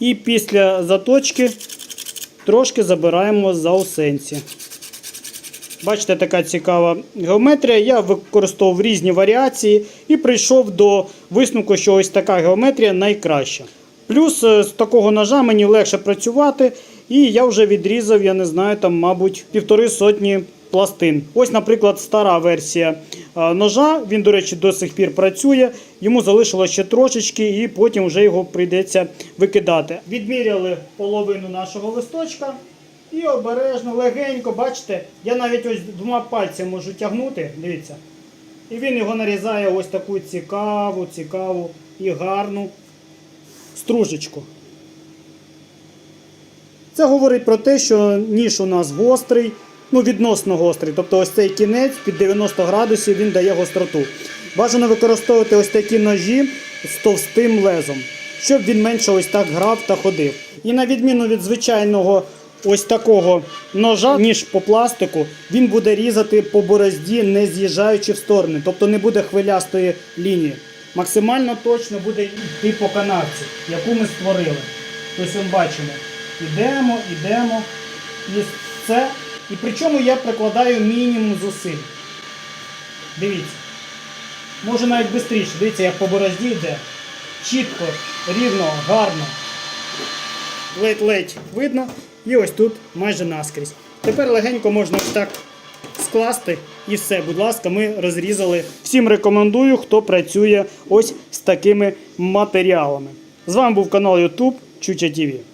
І після заточки трошки забираємо заусенці. Бачите, така цікава геометрія. Я використовував різні варіації і прийшов до висновку, що ось така геометрія найкраща. Плюс е, з такого ножа мені легше працювати, і я вже відрізав, я не знаю, там, мабуть, півтори сотні пластин. Ось, наприклад, стара версія е, ножа. Він, до речі, до сих пір працює. Йому залишилося ще трошечки, і потім вже його прийдеться викидати. Відміряли половину нашого листочка. І обережно, легенько, бачите, я навіть ось двома пальцями можу тягнути, дивіться. І він його нарізає ось таку цікаву, цікаву і гарну стружечку. Це говорить про те, що ніж у нас гострий, ну відносно гострий. Тобто ось цей кінець під 90 градусів він дає гостроту. Бажано використовувати ось такі ножі з товстим лезом, щоб він менше ось так грав та ходив. І на відміну від звичайного ось такого ножа, ніж по пластику, він буде різати по борозді, не з'їжджаючи в сторони, тобто не буде хвилястої лінії. Максимально точно буде йти по канавці, яку ми створили. Ми бачимо. Ідемо, ідемо. І це. І причому я прикладаю мінімум зусиль. Дивіться. Може навіть швидше. Дивіться, як по борозді йде. Чітко, рівно, гарно. Ледь-ледь видно. І ось тут майже наскрізь. Тепер легенько можна ось так скласти і все. Будь ласка, ми розрізали. Всім рекомендую, хто працює ось з такими матеріалами. З вами був канал YouTube Чуча ТВ.